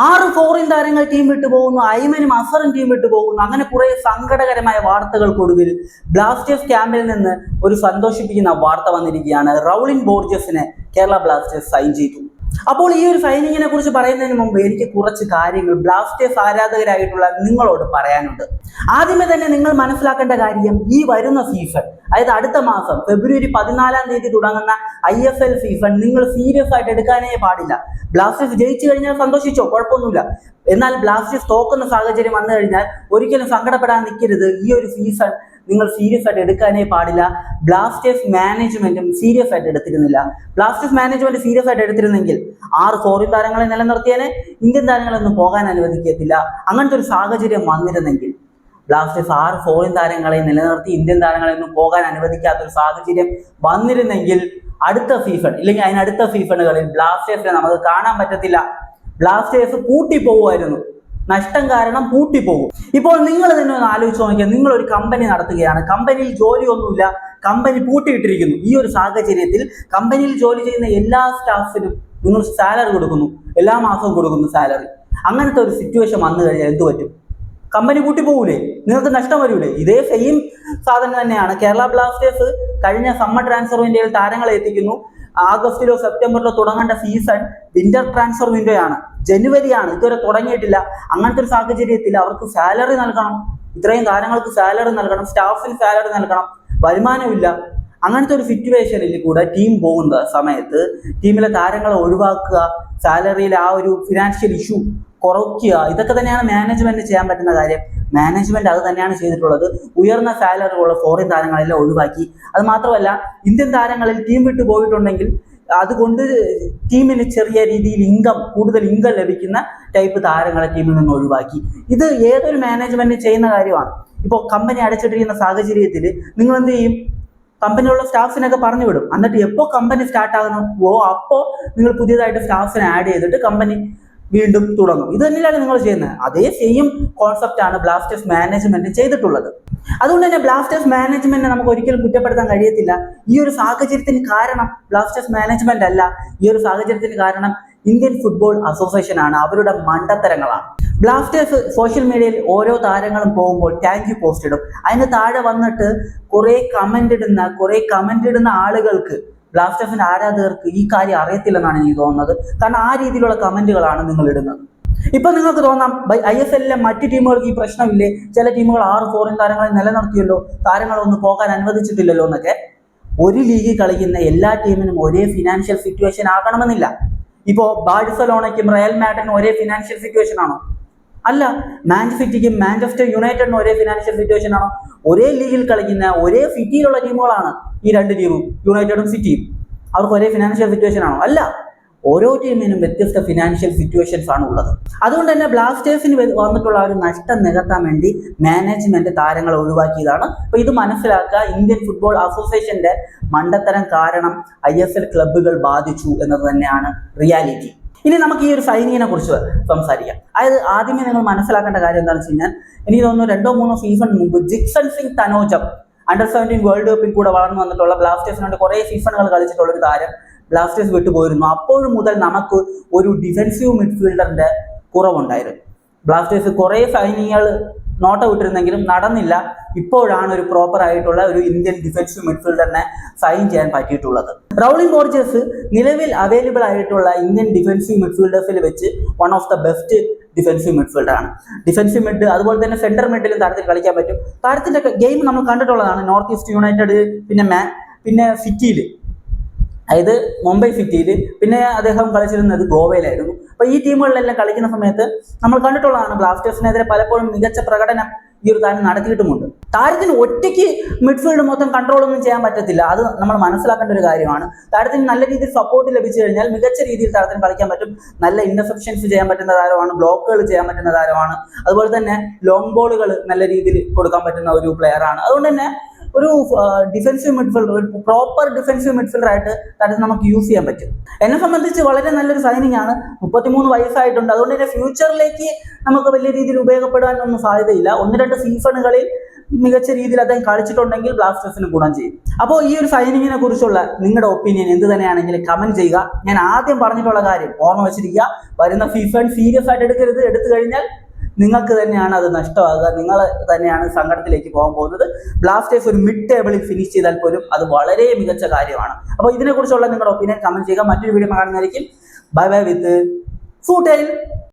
ആറ് ഫോറിൻ താരങ്ങൾ ടീം വിട്ടു പോകുന്നു ഐമനും അസറും ടീം വിട്ടു പോകുന്നു. അങ്ങനെ കുറെ സങ്കടകരമായ വാർത്തകൾക്കൊടുവിൽ ബ്ലാസ്റ്റേഴ്സ് ക്യാമ്പിൽ നിന്ന് ഒരു സന്തോഷിപ്പിക്കുന്ന വാർത്ത വന്നിരിക്കുകയാണ്. റൗളിൻ ബോർജസിനെ കേരള ബ്ലാസ്റ്റേഴ്സ് സൈൻ ചെയ്തു. അപ്പോൾ ഈ ഒരു ഫൈനിങ്ങിനെ കുറിച്ച് പറയുന്നതിന് മുമ്പ് എനിക്ക് കുറച്ച് കാര്യങ്ങൾ ബ്ലാസ്റ്റേഴ്സ് ആരാധകരായിട്ടുള്ള നിങ്ങളോട് പറയാനുണ്ട്. ആദ്യമേ തന്നെ നിങ്ങൾ മനസ്സിലാക്കേണ്ട കാര്യം ഈ വരുന്ന സീസൺ അതായത് അടുത്ത മാസം ഫെബ്രുവരി പതിനാലാം തീയതി തുടങ്ങുന്ന ഐ എഫ് എൽ സീസൺ നിങ്ങൾ സീരിയസ് ആയിട്ട് എടുക്കാനേ പാടില്ല. ബ്ലാസ്റ്റേഴ്സ് ജയിച്ചു കഴിഞ്ഞാൽ സന്തോഷിച്ചോ? കുഴപ്പമൊന്നുമില്ല. എന്നാൽ ബ്ലാസ്റ്റേഴ്സ് തോക്കുന്ന സാഹചര്യം വന്നു കഴിഞ്ഞാൽ ഒരിക്കലും സങ്കടപ്പെടാൻ നിൽക്കരുത് ഈ ഒരു സീസൺ നിങ്ങൾ സീരിയസ് ആയിട്ട് എടുക്കാനേ പാടില്ല. ബ്ലാസ്റ്റേഴ്സ് മാനേജ്മെന്റും സീരിയസ് ആയിട്ട് എടുത്തിരുന്നില്ല. ബ്ലാസ്റ്റേഴ്സ് മാനേജ്മെന്റ് സീരിയസ് ആയിട്ട് എടുത്തിരുന്നെങ്കിൽ ആറ് ഫോറിൻ താരങ്ങളെ നിലനിർത്തിയാനെ. ഇന്ത്യൻ താരങ്ങളൊന്നും പോകാൻ അനുവദിക്കത്തില്ല. അങ്ങനത്തെ ഒരു സാഹചര്യം വന്നിരുന്നെങ്കിൽ ബ്ലാസ്റ്റേഴ്സ് ആറ് ഫോറിൻ താരങ്ങളെ നിലനിർത്തി ഇന്ത്യൻ താരങ്ങളെ ഒന്നും പോകാൻ അനുവദിക്കാത്ത ഒരു സാഹചര്യം വന്നിരുന്നെങ്കിൽ അടുത്ത സീസൺ ഇല്ലെങ്കിൽ അതിനടുത്ത സീസണുകളിൽ ബ്ലാസ്റ്റേഴ്സിനെ നമുക്ക് കാണാൻ പറ്റത്തില്ല. ബ്ലാസ്റ്റേഴ്സ് പൂട്ടിപ്പോകുമായിരുന്നു നഷ്ടം കാരണം പൂട്ടിപ്പോകും. ഇപ്പോൾ നിങ്ങൾ തന്നെ ഒന്ന് ആലോചിച്ച് നോക്കിയാൽ നിങ്ങൾ ഒരു കമ്പനി നടത്തുകയാണ് കമ്പനിയിൽ ജോലിയൊന്നുമില്ല. കമ്പനി പൂട്ടിയിട്ടിരിക്കുന്നു. ഈ ഒരു സാഹചര്യത്തിൽ കമ്പനിയിൽ ജോലി ചെയ്യുന്ന എല്ലാ സ്റ്റാഫിനും നിങ്ങൾ സാലറി കൊടുക്കുന്നു. എല്ലാ മാസവും കൊടുക്കുന്നു സാലറി അങ്ങനത്തെ ഒരു സിറ്റുവേഷൻ വന്നു കഴിഞ്ഞാൽ എന്ത് പറ്റും? കമ്പനി കൂട്ടി പോകൂലേ നിങ്ങൾക്ക് നഷ്ടം വരൂലേ? ഇതേ സെയിം സാധനം തന്നെയാണ്. കേരള ബ്ലാസ്റ്റേഴ്സ് കഴിഞ്ഞ സമ്മർ ട്രാൻസ്ഫർ വിൻഡോയിൽ താരങ്ങളെ എത്തിക്കുന്നു. ആഗസ്റ്റിലോ സെപ്റ്റംബറിലോ തുടങ്ങേണ്ട സീസൺ വിന്റർ ട്രാൻസ്ഫർ വിൻഡോ ആണ്. ജനുവരിയാണ്. ഇതുവരെ തുടങ്ങിയിട്ടില്ല. അങ്ങനത്തെ ഒരു സാഹചര്യത്തിൽ അവർക്ക് സാലറി നൽകണം. ഇത്രയും താരങ്ങൾക്ക് സാലറി നൽകണം. സ്റ്റാഫിന് സാലറി നൽകണം. വരുമാനമില്ല. അങ്ങനത്തെ ഒരു സിറ്റുവേഷനിൽ കൂടെ ടീം പോകുന്ന സമയത്ത് ടീമിലെ താരങ്ങളെ ഒഴിവാക്കുക സാലറിയിലെ ആ ഒരു ഫിനാൻഷ്യൽ ഇഷ്യൂ കുറയ്ക്കുക. ഇതൊക്കെ തന്നെയാണ് മാനേജ്മെന്റ് ചെയ്യാൻ പറ്റുന്ന കാര്യം. മാനേജ്മെന്റ് അത് തന്നെയാണ് ചെയ്തിട്ടുള്ളത്. ഉയർന്ന സാലറി ഉള്ള ഫോറിൻ താരങ്ങളെല്ലാം ഒഴിവാക്കി. അത് മാത്രമല്ല ഇന്ത്യൻ താരങ്ങളിൽ ടീം വിട്ടു പോയിട്ടുണ്ടെങ്കിൽ അതുകൊണ്ട് ടീമിന് ചെറിയ രീതിയിൽ ഇൻകം കൂടുതൽ ഇൻകം ലഭിക്കുന്ന ടൈപ്പ് താരങ്ങളെ ടീമിൽ നിന്ന് ഒഴിവാക്കി. ഇത് ഏതൊരു മാനേജ്മെന്റ് ചെയ്യുന്ന കാര്യമാണ്. ഇപ്പോൾ കമ്പനി അടച്ചിട്ടിരിക്കുന്ന സാഹചര്യത്തിൽ നിങ്ങൾ എന്ത് ചെയ്യും? കമ്പനിയിലുള്ള സ്റ്റാഫിനൊക്കെ പറഞ്ഞു വിടും. എന്നിട്ട് എപ്പോൾ കമ്പനി സ്റ്റാർട്ട് ഓ അപ്പോൾ നിങ്ങൾ പുതിയതായിട്ട് സ്റ്റാഫിനെ ആഡ് ചെയ്തിട്ട് കമ്പനി വീണ്ടും തുടങ്ങും. ഇത് തന്നെയാണ് നിങ്ങൾ ചെയ്യുന്നത്? അതേ സെയിം കോൺസെപ്റ്റ് ആണ് ബ്ലാസ്റ്റേഴ്സ് മാനേജ്മെന്റ് ചെയ്തിട്ടുള്ളത്. അതുകൊണ്ട് തന്നെ ബ്ലാസ്റ്റേഴ്സ് മാനേജ്മെന്റിനെ നമുക്ക് ഒരിക്കലും കുറ്റപ്പെടുത്താൻ കഴിയത്തില്ല. ഈ ഒരു സാഹചര്യത്തിന് കാരണം ബ്ലാസ്റ്റേഴ്സ് മാനേജ്മെന്റ് അല്ല. ഈ ഒരു സാഹചര്യത്തിന് കാരണം ഇന്ത്യൻ ഫുട്ബോൾ അസോസിയേഷൻ ആണ്. അവരുടെ മണ്ടത്തരങ്ങളാണ്. ബ്ലാസ്റ്റേഴ്സ് സോഷ്യൽ മീഡിയയിൽ ഓരോ താരങ്ങളും പോകുമ്പോൾ താങ്ക് യു പോസ്റ്റ് ഇടും. അതിന് താഴെ വന്നിട്ട് കുറെ കമന്റ് ഇടുന്ന കുറെ കമന്റ് ഇടുന്ന ആളുകൾക്ക് ബ്ലാസ്റ്റേഴ്സിന്റെ ആരാധകർക്ക് ഈ കാര്യം അറിയത്തില്ലെന്നാണ് എനിക്ക് തോന്നുന്നത്. കാരണം ആ രീതിയിലുള്ള കമന്റുകളാണ് നിങ്ങൾ ഇടുന്നത്. ഇപ്പൊ നിങ്ങൾക്ക് തോന്നാം ഐ എസ് എല്ലിലെ മറ്റു ടീമുകൾക്ക് ഈ പ്രശ്നമില്ലേ? ചില ടീമുകൾ ആറ് ഫോറിൻ താരങ്ങളെ നിലനിർത്തിയല്ലോ? താരങ്ങളൊന്നും പോകാൻ അനുവദിച്ചിട്ടില്ലല്ലോ എന്നൊക്കെ? ഒരു ലീഗിൽ കളിക്കുന്ന എല്ലാ ടീമിനും ഒരേ ഫിനാൻഷ്യൽ സിറ്റുവേഷൻ ആകണമെന്നില്ല. ഇപ്പോ ബാഴ്സലോണയ്ക്കും റയൽ മാഡ്രിനും ഒരേ ഫിനാൻഷ്യൽ സിറ്റുവേഷൻ ആണോ? അല്ല മാൻസിറ്റിക്കും മാഞ്ചസ്റ്റർ യുണൈറ്റഡിനും ഒരേ ഫിനാൻഷ്യൽ സിറ്റുവേഷൻ ആണോ? ഒരേ ലീഗിൽ കളിക്കുന്ന ഒരേ സിറ്റിയിലുള്ള ടീമുകളാണ് ഈ രണ്ട് ടീമും യുണൈറ്റഡും സിറ്റിയും അവർക്ക് ഒരേ ഫിനാൻഷ്യൽ സിറ്റുവേഷൻ ആണോ? അല്ല. ഓരോ ടീമിനും വ്യത്യസ്ത ഫിനാൻഷ്യൽ സിറ്റുവേഷൻസ് ആണ് ഉള്ളത്. അതുകൊണ്ട് തന്നെ ബ്ലാസ്റ്റേഴ്സിന് വന്നിട്ടുള്ള ഒരു നഷ്ടം നികത്താൻ വേണ്ടി മാനേജ്മെന്റ് താരങ്ങളെ ഒഴിവാക്കിയതാണ്. അപ്പൊ ഇത് മനസ്സിലാക്കുക ഇന്ത്യൻ ഫുട്ബോൾ അസോസിയേഷന്റെ മണ്ടത്തരം കാരണം ഐ എസ് എൽ ക്ലബുകൾ ബാധിച്ചു എന്നത് തന്നെയാണ് റിയാലിറ്റി ഇനി നമുക്ക് ഈ ഒരു സൈനികനെ കുറിച്ച് സംസാരിക്കാം. അതായത് ആദ്യമേ നിങ്ങൾ മനസ്സിലാക്കേണ്ട കാര്യം എന്താണെന്ന് വെച്ച് കഴിഞ്ഞാൽ എനിക്ക് തോന്നുന്നു രണ്ടോ മൂന്നോ സീസൺ മുമ്പ് Jeakson Singh Thounaojam under seventeen world കപ്പിൽ കൂടെ വളർന്നു വന്നിട്ടുള്ള ബ്ലാസ്റ്റേഴ്സിനുണ്ട് കുറേ സീസണുകൾ കളിച്ചിട്ടുള്ള ഒരു താരം ബ്ലാസ്റ്റേഴ്സ് വിട്ടുപോയിരുന്നു അപ്പോഴും മുതൽ നമുക്ക് ഒരു ഡിഫൻസീവ് മിഡ്ഫീൽഡറിന്റെ കുറവുണ്ടായിരുന്നു. ബ്ലാസ്റ്റേഴ്സ് കുറേ സൈനികൾ നോട്ട വിട്ടിരുന്നെങ്കിലും നടന്നില്ല. ഇപ്പോഴാണ് ഒരു പ്രോപ്പർ ആയിട്ടുള്ള ഒരു ഇന്ത്യൻ ഡിഫൻസീവ് മിഡ്ഫീൽഡറിനെ സൈൻ ചെയ്യാൻ പറ്റിയിട്ടുള്ളത്. റൗളിംഗ് ബോർജേഴ്സ് നിലവിൽ അവൈലബിൾ ആയിട്ടുള്ള ഇന്ത്യൻ ഡിഫൻസീവ് മിഡ്ഫീൽഡേഴ്സിൽ വെച്ച് one of the best defensive midfielder ആണ്. ഡിഫൻസീവ് മിഡ് അതുപോലെ തന്നെ സെന്റർ മിഡിലും താരത്തിൽ കളിക്കാൻ പറ്റും. താരത്തിന്റെ ഗെയിം നമ്മൾ കണ്ടിട്ടുള്ളതാണ്. നോർത്ത് ഈസ്റ്റ് യുണൈറ്റഡ് പിന്നെ മാ പിന്നെ സിറ്റിയിൽ അതായത് മുംബൈ സിറ്റിയിൽ പിന്നെ അദ്ദേഹം കളിച്ചിരുന്നത് ഗോവയിലായിരുന്നു. അപ്പൊ ഈ ടീമുകളിലെല്ലാം കളിക്കുന്ന സമയത്ത് നമ്മൾ കണ്ടിട്ടുള്ളതാണ് ബ്ലാസ്റ്റേഴ്സിനെതിരെ പലപ്പോഴും മികച്ച പ്രകടനം ഈ ഒരു താരം നടത്തിയിട്ടുമുണ്ട്. താരത്തിന് ഒറ്റയ്ക്ക് മിഡ്ഫീൽഡ് മൊത്തം കൺട്രോൾ ഒന്നും ചെയ്യാൻ പറ്റത്തില്ല. അത് നമ്മൾ മനസ്സിലാക്കേണ്ട ഒരു കാര്യമാണ്. താരത്തിന് നല്ല രീതിയിൽ സപ്പോർട്ട് ലഭിച്ചു കഴിഞ്ഞാൽ മികച്ച രീതിയിൽ താരത്തിന് കളിക്കാൻ പറ്റും. നല്ല ഇന്റർസെപ്ഷൻസ് ചെയ്യാൻ പറ്റുന്ന താരമാണ് ബ്ലോക്കുകൾ ചെയ്യാൻ പറ്റുന്ന താരമാണ്. അതുപോലെ തന്നെ ലോങ് ബോളുകൾ നല്ല രീതിയിൽ കൊടുക്കാൻ പറ്റുന്ന ഒരു പ്ലെയർ ആണ്. അതുകൊണ്ട് തന്നെ ഒരു ഡിഫൻസീവ് മിഡ്ഫീൽഡർ ഒരു പ്രോപ്പർ ഡിഫൻസീവ് മിഡ്ഫീൽഡർ ആയിട്ട് താരത്തെ നമുക്ക് യൂസ് ചെയ്യാൻ പറ്റും. എന്നെ സംബന്ധിച്ച് വളരെ നല്ലൊരു സൈനിങ് ആണ്. മുപ്പത്തിമൂന്ന് വയസ്സായിട്ടുണ്ട്. അതുകൊണ്ട് തന്നെ ഫ്യൂച്ചറിലേക്ക് നമുക്ക് വലിയ രീതിയിൽ ഉപയോഗപ്പെടാനൊന്നും സാധ്യതയില്ല. ഒന്ന് രണ്ട് സീസണുകളിൽ മികച്ച രീതിയിൽ അദ്ദേഹം കളിച്ചിട്ടുണ്ടെങ്കിൽ ബ്ലാസ്റ്റേഴ്സിന് ഗുണം ചെയ്യും. അപ്പോൾ ഈ ഒരു സൈനിങ്ങിനെ കുറിച്ചുള്ള നിങ്ങളുടെ ഒപ്പീനിയൻ എന്ത് തന്നെയാണെങ്കിലും കമന്റ് ചെയ്യുക. ഞാൻ ആദ്യം പറഞ്ഞിട്ടുള്ള കാര്യം ഓർമ്മ വെച്ചിരിക്കുക. വരുന്ന ഫീഫൺ സീരിയസ് ആയിട്ട് എടുക്കരുത്. എടുത്തു കഴിഞ്ഞാൽ നിങ്ങൾക്ക് തന്നെയാണ് അത് നഷ്ടമാകുക നിങ്ങൾ തന്നെയാണ് സങ്കടത്തിലേക്ക് പോകാൻ പോകുന്നത്. ബ്ലാസ്റ്റേഴ്സ് ഒരു മിഡ് ടേബിളിൽ ഫിനിഷ് ചെയ്താൽ പോലും അത് വളരെ മികച്ച കാര്യമാണ്. അപ്പോൾ ഇതിനെക്കുറിച്ചുള്ള നിങ്ങളുടെ ഒപ്പീനിയൻ കമന്റ് ചെയ്യുക. മറ്റൊരു വീഡിയോ കാണുന്നതായിരിക്കും. Bye bye with ഫൂട്ടൈൽ